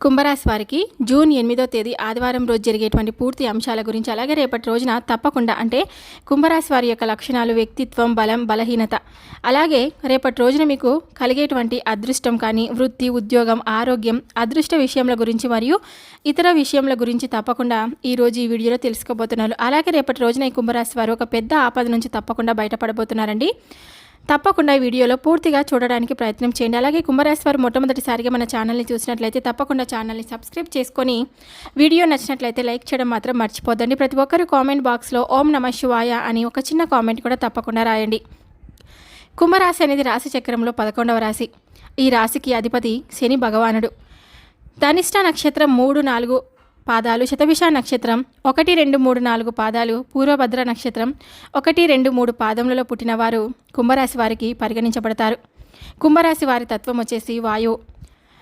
కుంభరాశి వారికి జూన్ ఎనిమిదో తేదీ ఆదివారం రోజు జరిగేటువంటి పూర్తి అంశాల గురించి అలాగే రేపటి రోజున తప్పకుండా అంటే కుంభరాశి వారి యొక్క లక్షణాలు వ్యక్తిత్వం బలం బలహీనత. అలాగే రేపటి రోజున మీకు కలిగేటువంటి అదృష్టం కానీ వృత్తి ఉద్యోగం ఆరోగ్యం అదృష్ట విషయముల గురించి మరియు ఇతర విషయముల గురించి తప్పకుండా ఈ రోజు ఈ వీడియోలో తెలుసుకోబోతున్నారు. అలాగే రేపటి రోజున ఈ కుంభరాశి వారు ఒక పెద్ద ఆపద నుంచి తప్పకుండా బయటపడబోతున్నారండి. తప్పకుండా ఈ వీడియోలో పూర్తిగా చూడడానికి ప్రయత్నం చేయండి. అలాగే కుంభరాశి వారు మొట్టమొదటిసారిగా మన ఛానల్ని చూసినట్లయితే తప్పకుండా ఛానల్ని సబ్స్క్రైబ్ చేసుకొని వీడియో నచ్చినట్లయితే లైక్ చేయడం మాత్రం మర్చిపోద్దండి. ప్రతి ఒక్కరు కామెంట్ బాక్స్లో ఓం నమ శివాయ అని ఒక చిన్న కామెంట్ కూడా తప్పకుండా రాయండి. కుంభరాశి అనేది రాశి చక్రంలో పదకొండవ రాశి. ఈ రాశికి అధిపతి శని భగవానుడు. ధనిష్ట నక్షత్రం మూడు నాలుగు పాదాలు శతభిష నక్షత్రం ఒకటి రెండు మూడు నాలుగు పాదాలు పూర్వభద్ర నక్షత్రం ఒకటి రెండు మూడు పాదములలో పుట్టినవారు కుంభరాశి వారికి పరిగణించబడతారు. కుంభరాశి వారి తత్వం వచ్చేసి వాయువు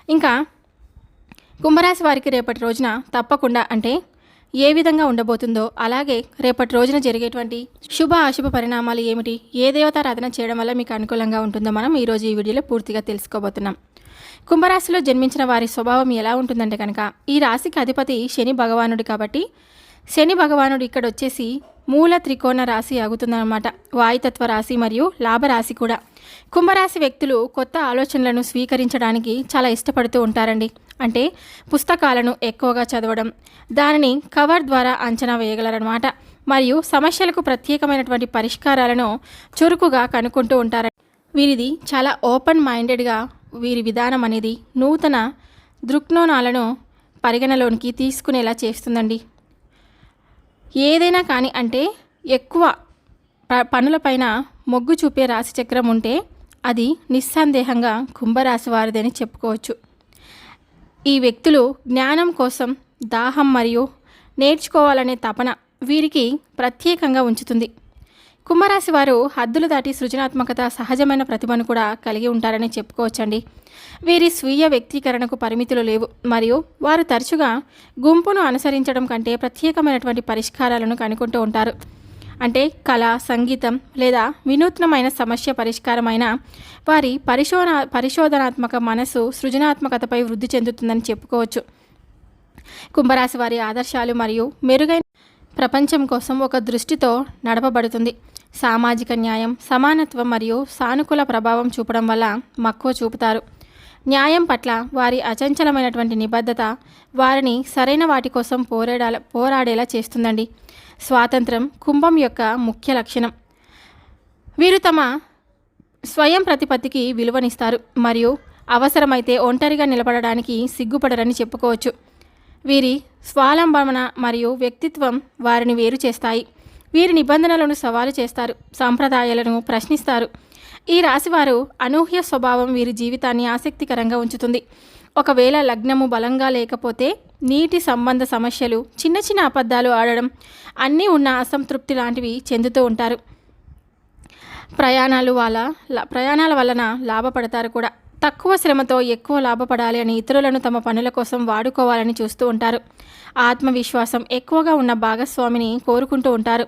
ఇంకా కుంభరాశి వారికి రేపటి రోజున తప్పకుండా అంటే ఏ విధంగా ఉండబోతుందో అలాగే రేపటి రోజున జరిగేటువంటి శుభ అశుభ పరిణామాలు ఏమిటి ఏ దేవతారాధన చేయడం వల్ల మీకు అనుకూలంగా ఉంటుందో మనం ఈరోజు ఈ వీడియోలో పూర్తిగా తెలుసుకోబోతున్నాం. కుంభరాశిలో జన్మించిన వారి స్వభావం ఎలా ఉంటుందంటే కనుక ఈ రాశికి అధిపతి శని భగవానుడు కాబట్టి శని భగవానుడు ఇక్కడ వచ్చేసి మూల త్రికోణ రాశి ఆగుతుందన్నమాట. వాయుతత్వ రాశి మరియు లాభరాశి కూడా. కుంభరాశి వ్యక్తులు కొత్త ఆలోచనలను స్వీకరించడానికి చాలా ఇష్టపడుతూ ఉంటారండి. అంటే పుస్తకాలను ఎక్కువగా చదవడం దానిని కవర్ ద్వారా అంచనా వేయగలరన్నమాట. మరియు సమస్యలకు ప్రత్యేకమైనటువంటి పరిష్కారాలను చురుకుగా కనుక్కుంటూ ఉంటారు వీరిది చాలా ఓపెన్ మైండెడ్గా వీరి విధానం అనేది నూతన దృక్నోణాలను పరిగణలోనికి తీసుకునేలా చేస్తుందండి. ఏదైనా కానీ అంటే ఎక్కువ ప- పనులపైన మొగ్గు చూపే రాశిచక్రం ఉంటే అది నిస్సందేహంగా కుంభరాశి వారిదని చెప్పుకోవచ్చు. ఈ వ్యక్తులు జ్ఞానం కోసం దాహం మరియు నేర్చుకోవాలనే తపన వీరికి ప్రత్యేకంగా ఉంచుతుంది. కుంభరాశి వారు హద్దులు దాటి సృజనాత్మకత సహజమైన ప్రతిభను కూడా కలిగి ఉంటారని చెప్పుకోవచ్చండి. వీరి స్వీయ వ్యక్తీకరణకు పరిమితులు లేవు మరియు వారు తరచుగా గుంపును అనుసరించడం కంటే ప్రత్యేకమైనటువంటి పరిష్కారాలను కనుక్కుంటూ ఉంటారు. అంటే కళ సంగీతం లేదా వినూత్నమైన సమస్య పరిష్కారమైన వారి పరిశోధన పరిశోధనాత్మక మనసు సృజనాత్మకతపై వృద్ధి చెందుతుందని చెప్పుకోవచ్చు. కుంభరాశి వారి ఆదర్శాలు మరియు మెరుగైన ప్రపంచం కోసం ఒక దృష్టితో నడపబడుతుంది. సామాజిక న్యాయం సమానత్వం మరియు సానుకూల ప్రభావం చూపడం వల్ల మక్కువ చూపుతారు. న్యాయం పట్ల వారి అచంచలమైనటువంటి నిబద్ధత వారిని సరైన వాటి కోసం పోరాడాల పోరాడేలా చేస్తుందండి. స్వాతంత్రం కుంభం యొక్క ముఖ్య లక్షణం. వీరు తమ స్వయం ప్రతిపత్తికి విలువనిస్తారు మరియు అవసరమైతే ఒంటరిగా నిలబడడానికి సిగ్గుపడరని చెప్పుకోవచ్చు. వీరి స్వాలంబన మరియు వ్యక్తిత్వం వారిని వేరు చేస్తాయి. వీరి నిబంధనలను సవాలు చేస్తారు సాంప్రదాయాలను ప్రశ్నిస్తారు ఈ రాశివారు అనూహ్య స్వభావం వీరి జీవితాన్ని ఆసక్తికరంగా ఉంచుతుంది. ఒకవేళ లగ్నము బలంగా లేకపోతే నీటి సంబంధ సమస్యలు చిన్న చిన్న అబద్ధాలు ఆడడం అన్నీ ఉన్న అసంతృప్తి లాంటివి చెందుతూ ఉంటారు. ప్రయాణాలు వల్ల ప్రయాణాల వలన లాభపడతారు కూడా. తక్కువ శ్రమతో ఎక్కువ లాభపడాలి అని ఇతరులను తమ పనుల కోసం వాడుకోవాలని చూస్తూ ఉంటారు. ఆత్మవిశ్వాసం ఎక్కువగా ఉన్న భాగస్వామిని కోరుకుంటూ ఉంటారు.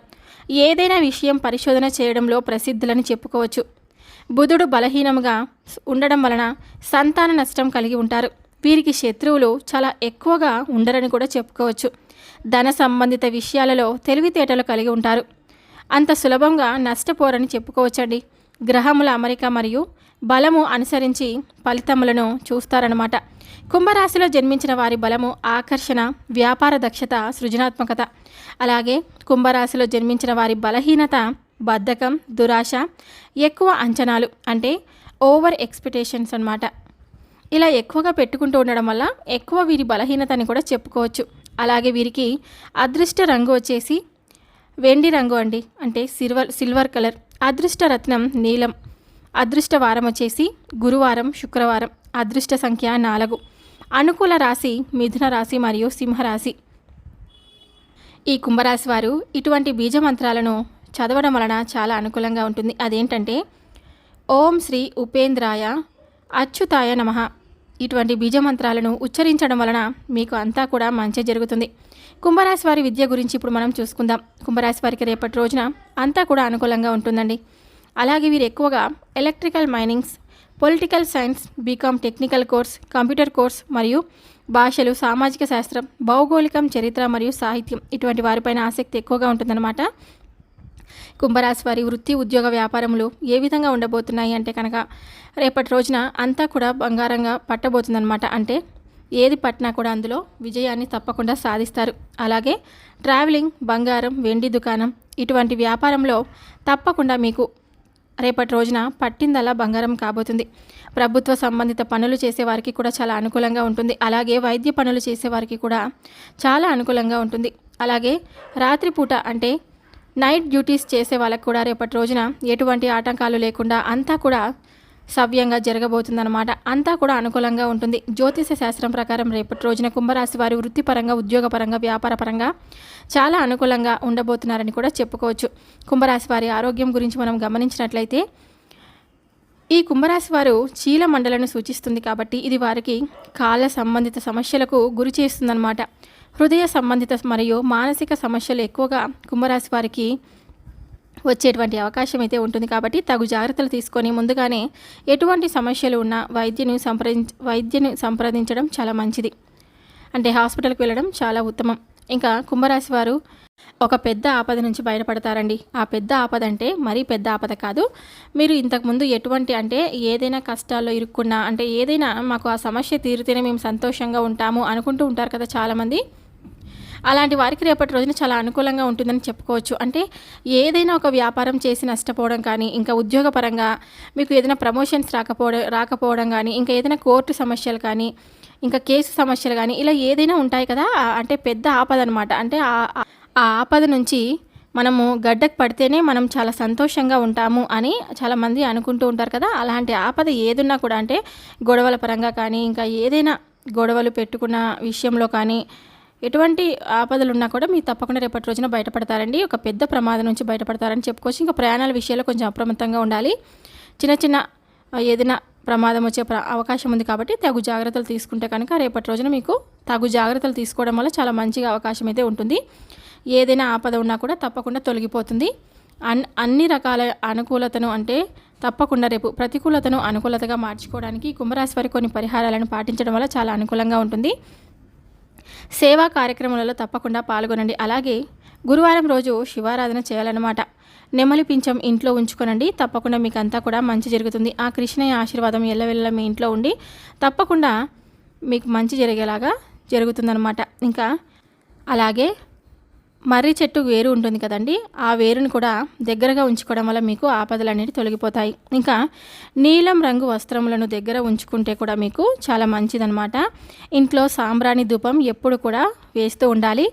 ఏదైనా విషయం పరిశోధన చేయడంలో ప్రసిద్ధులని చెప్పుకోవచ్చు. బుధుడు బలహీనముగా ఉండడం వలన సంతాన నష్టం కలిగి ఉంటారు. వీరికి శత్రువులు చాలా ఎక్కువగా ఉండరని కూడా చెప్పుకోవచ్చు. ధన సంబంధిత విషయాలలో తెలివితేటలు కలిగి ఉంటారు. అంత సులభంగా నష్టపోరని చెప్పుకోవచ్చండి. గ్రహముల అమరిక మరియు బలము అనుసరించి ఫలితములను చూస్తారన్నమాట. కుంభరాశిలో జన్మించిన వారి బలము ఆకర్షణ వ్యాపార దక్షత సృజనాత్మకత. అలాగే కుంభరాశిలో జన్మించిన వారి బలహీనత బద్ధకం దురాశ ఎక్కువ అంచనాలు అంటే ఓవర్ ఎక్స్పెక్టేషన్స్ అన్నమాట. ఇలా ఎక్కువగా పెట్టుకుంటూ ఉండడం వల్ల ఎక్కువ వీరి బలహీనత అని కూడా చెప్పుకోవచ్చు. అలాగే వీరికి అదృష్ట రంగు వచ్చేసి వెండి రంగు అండి. అంటే సిల్వర్ సిల్వర్ కలర్. అదృష్ట రత్నం నీలం. అదృష్ట వారం వచ్చేసి గురువారం శుక్రవారం. అదృష్ట సంఖ్య నాలుగు. అనుకూల రాశి మిథున రాశి మరియు సింహరాశి. ఈ కుంభరాశి వారు ఇటువంటి బీజ మంత్రాలను చదవడం వలన చాలా అనుకూలంగా ఉంటుంది. అదేంటంటే ఓం శ్రీ ఉపేంద్రాయ అచ్యుతాయ నమః. ఇటువంటి బీజమంత్రాలను ఉచ్చరించడం వలన మీకు అంతా కూడా మంచి జరుగుతుంది. కుంభరాశి వారి విద్య గురించి ఇప్పుడు మనం చూసుకుందాం. కుంభరాశి వారికి రేపటి రోజున అంతా కూడా అనుకూలంగా ఉంటుందండి. అలాగే వీరు ఎక్కువగా electrical minings political science BCom technical course computer course మరియు భాషలు సామాజిక శాస్త్రం భౌగోళికం చరిత్ర మరియు సాహిత్యం ఇటువంటి వారిపైన ఆసక్తి ఎక్కువగా ఉంటుందన్నమాట. కుంభరాశి వారి వృత్తి ఉద్యోగ వ్యాపారములు ఏ విధంగా ఉండబోతున్నాయి అంటే కనుక రేపటి రోజున అంతా కూడా బంగారంగా పట్టబోతుందన్నమాట. అంటే ఏది పట్టినా కూడా అందులో విజయాన్ని తప్పకుండా సాధిస్తారు. అలాగే ట్రావెలింగ్ బంగారం వెండి దుకాణం ఇటువంటి వ్యాపారంలో తప్పకుండా మీకు రేపటి రోజున పట్టిందల్లా బంగారం కాబోతుంది. ప్రభుత్వ సంబంధిత పనులు చేసేవారికి కూడా చాలా అనుకూలంగా ఉంటుంది. అలాగే వైద్య పనులు చేసేవారికి కూడా చాలా అనుకూలంగా ఉంటుంది. అలాగే రాత్రిపూట అంటే నైట్ డ్యూటీస్ చేసే వాళ్ళకు కూడా రేపటి రోజున ఎటువంటి ఆటంకాలు లేకుండా అంతా కూడా సవ్యంగా జరగబోతుందన్నమాట. అంతా కూడా అనుకూలంగా ఉంటుంది. జ్యోతిష శాస్త్రం ప్రకారం రేపటి రోజున కుంభరాశి వారి వృత్తిపరంగా ఉద్యోగపరంగా వ్యాపారపరంగా చాలా అనుకూలంగా ఉండబోతున్నారని కూడా చెప్పుకోవచ్చు. కుంభరాశి వారి ఆరోగ్యం గురించి మనం గమనించినట్లయితే ఈ కుంభరాశి వారు చీల మండలను సూచిస్తుంది కాబట్టి ఇది వారికి కాల సంబంధిత సమస్యలకు గురి చేస్తుందన్నమాట. హృదయ సంబంధిత మరియు మానసిక సమస్యలు ఎక్కువగా కుంభరాశి వారికి వచ్చేటువంటి అవకాశం అయితే ఉంటుంది కాబట్టి తగు జాగ్రత్తలు తీసుకొని ముందుగానే ఎటువంటి సమస్యలు ఉన్నా వైద్యుని సంప్రదించ వైద్యుని సంప్రదించడం చాలా మంచిది. అంటే హాస్పిటల్కి వెళ్ళడం చాలా ఉత్తమం. ఇంకా కుంభరాశి వారు ఒక పెద్ద ఆపద నుంచి బయటపడతారండి. ఆ పెద్ద ఆపద అంటే మరీ పెద్ద ఆపద కాదు. మీరు ఇంతకుముందు ఎటువంటి అంటే ఏదైనా కష్టాల్లో ఇరుక్కున్నా అంటే ఏదైనా మాకు ఆ సమస్య తీరితేనే మేము సంతోషంగా ఉంటాము అనుకుంటూ ఉంటారు కదా చాలామంది. అలాంటి వారికి రేపటి రోజున చాలా అనుకూలంగా ఉంటుందని చెప్పుకోవచ్చు. అంటే ఏదైనా ఒక వ్యాపారం చేసి నష్టపోవడం కానీ ఇంకా ఉద్యోగపరంగా మీకు ఏదైనా ప్రమోషన్స్ రాకపోవడం రాకపోవడం కానీ ఇంకా ఏదైనా కోర్టు సమస్యలు కానీ ఇంకా కేసు సమస్యలు కానీ ఇలా ఏదైనా ఉంటాయి కదా. అంటే పెద్ద ఆపద అనమాట అంటే ఆ ఆపద నుంచి మనము గడ్డకు పడితేనే మనం చాలా సంతోషంగా ఉంటాము అని చాలామంది అనుకుంటూ ఉంటారు కదా. అలాంటి ఆపద ఏదున్నా కూడా అంటే గొడవల పరంగా కానీ ఇంకా ఏదైనా గొడవలు పెట్టుకున్న విషయంలో కానీ ఎటువంటి ఆపదలు ఉన్నా కూడా మీరు తప్పకుండా రేపటి రోజున బయటపడతారండి. ఒక పెద్ద ప్రమాదం నుంచి బయటపడతారని చెప్పుకోవచ్చు. ఇంకా ప్రయాణాల విషయంలో కొంచెం అప్రమత్తంగా ఉండాలి. చిన్న చిన్న ఏదైనా ప్రమాదం వచ్చే అవకాశం ఉంది కాబట్టి తగు జాగ్రత్తలు తీసుకుంటే కనుక రేపటి రోజున మీకు తగు జాగ్రత్తలు తీసుకోవడం వల్ల చాలా మంచిగా అవకాశం అయితే ఉంటుంది. ఏదైనా ఆపద ఉన్నా కూడా తప్పకుండా తొలగిపోతుంది. అన్ అన్ని రకాల అనుకూలతను అంటే తప్పకుండా రేపు ప్రతికూలతను అనుకూలతగా మార్చుకోవడానికి కుంభరాశి వారి కొన్ని పరిహారాలను పాటించడం వల్ల చాలా అనుకూలంగా ఉంటుంది. సేవా కార్యక్రమాలలో తప్పకుండా పాల్గొనండి. అలాగే గురువారం రోజు శివారాధన చేయాలన్నమాట. నెమలి పింఛం ఇంట్లో ఉంచుకోనండి. తప్పకుండా మీకు అంతా కూడా మంచి జరుగుతుంది. ఆ కృష్ణయ్య ఆశీర్వాదం ఎల్లవెల్ల మీ ఇంట్లో ఉండి తప్పకుండా మీకు మంచి జరిగేలాగా జరుగుతుందనమాట ఇంకా అలాగే మర్రి చెట్టు వేరు ఉంటుంది కదండి. ఆ వేరుని కూడా దగ్గరగా ఉంచుకోవడం వల్ల మీకు ఆపదలు అనేవి తొలగిపోతాయి. ఇంకా నీలం రంగు వస్త్రములను దగ్గర ఉంచుకుంటే కూడా మీకు చాలా మంచిదనమాట ఇంట్లో సాంబ్రాణి ధూపం ఎప్పుడు కూడా వేస్తూ ఉండాలి.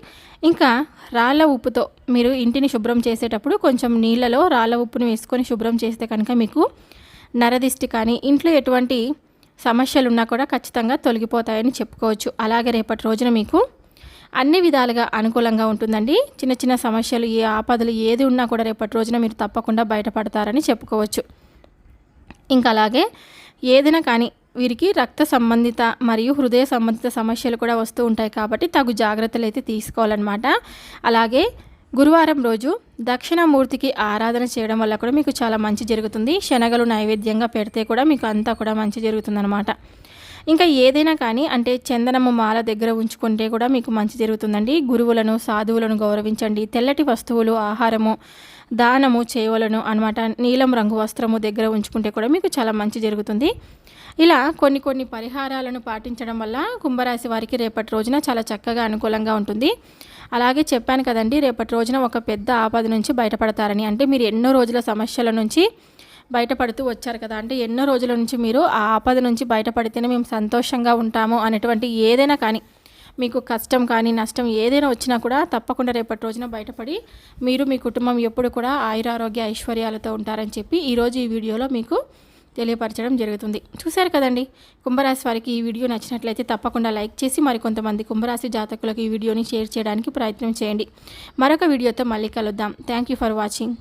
ఇంకా రాళ్ళ ఉప్పుతో మీరు ఇంటిని శుభ్రం చేసేటప్పుడు కొంచెం నీళ్ళలో రాళ్ళ ఉప్పును వేసుకొని శుభ్రం చేస్తే కనుక మీకు నరదిష్టి కానీ ఇంట్లో ఎటువంటి సమస్యలు ఉన్నా కూడా ఖచ్చితంగా తొలగిపోతాయని చెప్పుకోవచ్చు. అలాగే రేపటి రోజున మీకు అన్ని విధాలుగా అనుకూలంగా ఉంటుందండి. చిన్న చిన్న సమస్యలు ఏ ఆపదలు ఏది ఉన్నా కూడా రేపటి రోజున మీరు తప్పకుండా బయటపడతారని చెప్పుకోవచ్చు. ఇంకా అలాగే ఏదైనా కానీ వీరికి రక్త సంబంధిత మరియు హృదయ సంబంధిత సమస్యలు కూడా వస్తూ ఉంటాయి కాబట్టి తగు జాగ్రత్తలు అయితే తీసుకోవాలన్నమాట. అలాగే గురువారం రోజు దక్షిణామూర్తికి ఆరాధన చేయడం వల్ల కూడా మీకు చాలా మంచి జరుగుతుంది. శనగలు నైవేద్యంగా పెడితే కూడా మీకు అంతా కూడా మంచి జరుగుతుందన్నమాట. ఇంకా ఏదైనా కానీ అంటే చందనము మాల దగ్గర ఉంచుకుంటే కూడా మీకు మంచి జరుగుతుందండి. గురువులను సాధువులను గౌరవించండి. తెల్లటి వస్తువులు ఆహారము దానము చేయవలను అనమాట నీలం రంగు వస్త్రము దగ్గర ఉంచుకుంటే కూడా మీకు చాలా మంచి జరుగుతుంది. ఇలా కొన్ని కొన్ని పరిహారాలను పాటించడం వల్ల కుంభరాశి వారికి రేపటి రోజున చాలా చక్కగా అనుకూలంగా ఉంటుంది. అలాగే చెప్పాను కదండి రేపటి రోజున ఒక పెద్ద ఆపద నుంచి బయటపడతారని. అంటే మీరు ఎన్నో రోజుల సమస్యల నుంచి బయటపడుతూ వచ్చారు కదా. అంటే ఎన్నో రోజుల నుంచి మీరు ఆ ఆపద నుంచి బయటపడితేనే మేము సంతోషంగా ఉంటాము అనేటువంటి ఏదైనా కానీ మీకు కష్టం కానీ నష్టం ఏదైనా వచ్చినా కూడా తప్పకుండా రేపటి రోజున బయటపడి మీరు మీ కుటుంబం ఎప్పుడు కూడా ఆయురారోగ్య ఐశ్వర్యాలతో ఉంటారని చెప్పి ఈరోజు ఈ వీడియోలో మీకు తెలియపరచడం జరుగుతుంది. చూశారు కదండి కుంభరాశి వారికి ఈ వీడియో నచ్చినట్లయితే తప్పకుండా లైక్ చేసి మరికొంతమంది కుంభరాశి జాతకులకు ఈ వీడియోని షేర్ చేయడానికి ప్రయత్నం చేయండి. మరొక వీడియోతో మళ్ళీ కలుద్దాం. Thank you for watching.